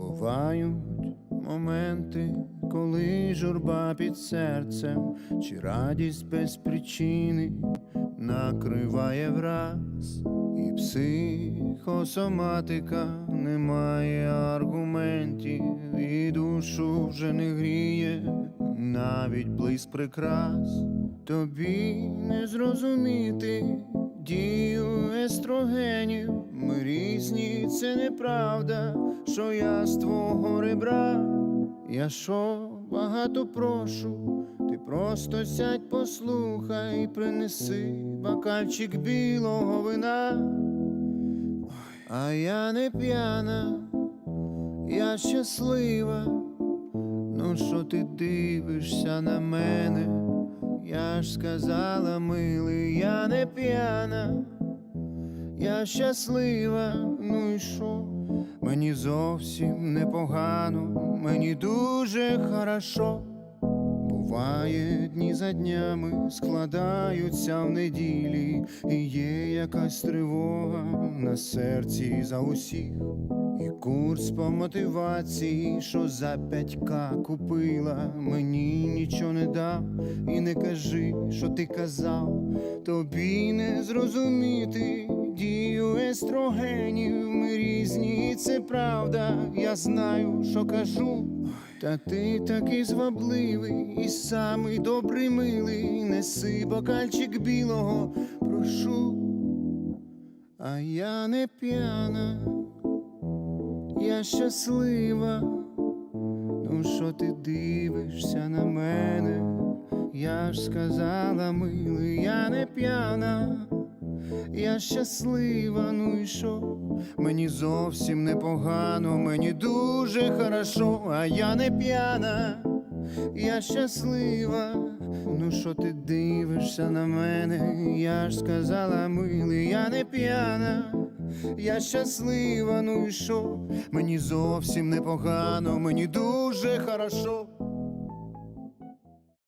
Бувають моменти, коли журба під серцем, чи радість без причини накриває враз, і психосоматика немає аргументів, і душу вже не гріє, навіть блиск прикрас. Тобі не зрозуміти дію естрогенів. Різні, це неправда, що я з твого ребра. Я що багато прошу, ти просто сядь, послухай, принеси бокальчик білого вина. А я не п'яна, я щаслива. Ну що ти дивишся на мене? Я ж сказала, милий, я не п'яна, я щаслива, ну і що? Мені зовсім непогано, мені дуже хорошо. Буває, дні за днями складаються в неділі, і є якась тривога на серці за усіх. І курс по мотивації, що за п'ятька купила, мені нічого не дав, і не кажи, що ти казав, тобі не зрозуміти дію естрогенів. Ми різні, це правда, я знаю, що кажу. Та ти такий звабливий і самий добрий милий, неси бокальчик білого, прошу, а я не п'яна, я щаслива. Ну що ти дивишся на мене? Я ж сказала, милий, я не п'яна, я щаслива, ну і що? Мені зовсім непогано, мені дуже хорошо, а я не п'яна, я щаслива. Ну що ти дивишся на мене? Я ж сказала, милий, я не п'яна, я щаслива, ну і що? Мені зовсім непогано, мені дуже хорошо.